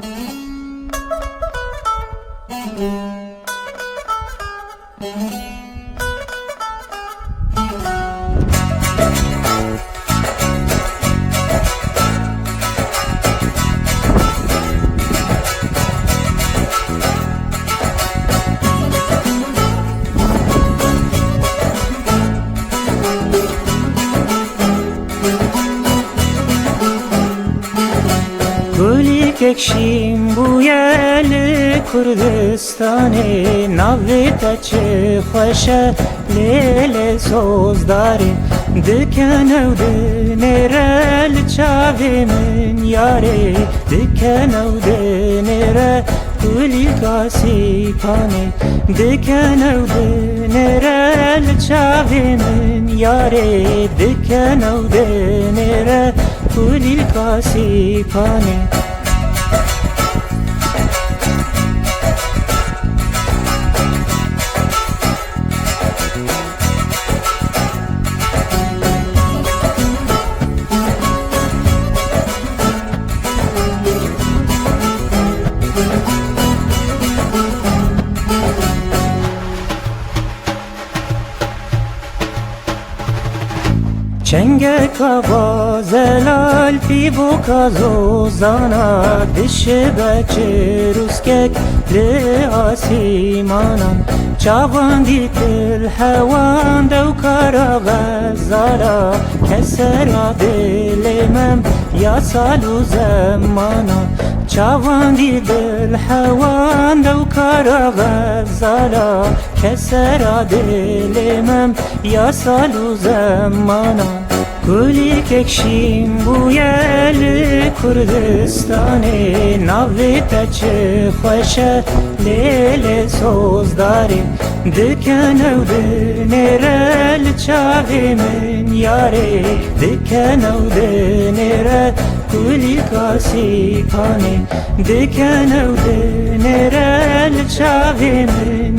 Thank you. Ekşim bu yerli Kurdistanê Navê te çi xweş e lêlê sozdarê Diken ew dinêre li çavê min yarê Diken ew dinêre kulîka sîpanê Diken ew dinêre li çavê min yarê Diken ew dinêre kulîka Çenge kava zelal pivo kazo zana Dişi beçi ruskek li asimanan Çavan dikil hevan dev kara vezara Kesera dilimem yasalu zemana Çavan dikil hevan dev kara vezara Kesera dilimem yasalu zemana Kulik ekşim bu yerli Kurdistanê Navê te çi xweş e lêlê sozdarê Diken ew dinêre li çavê min yarê Diken ew dinêre kulîka sîpanê Diken ew dinêre li çavê min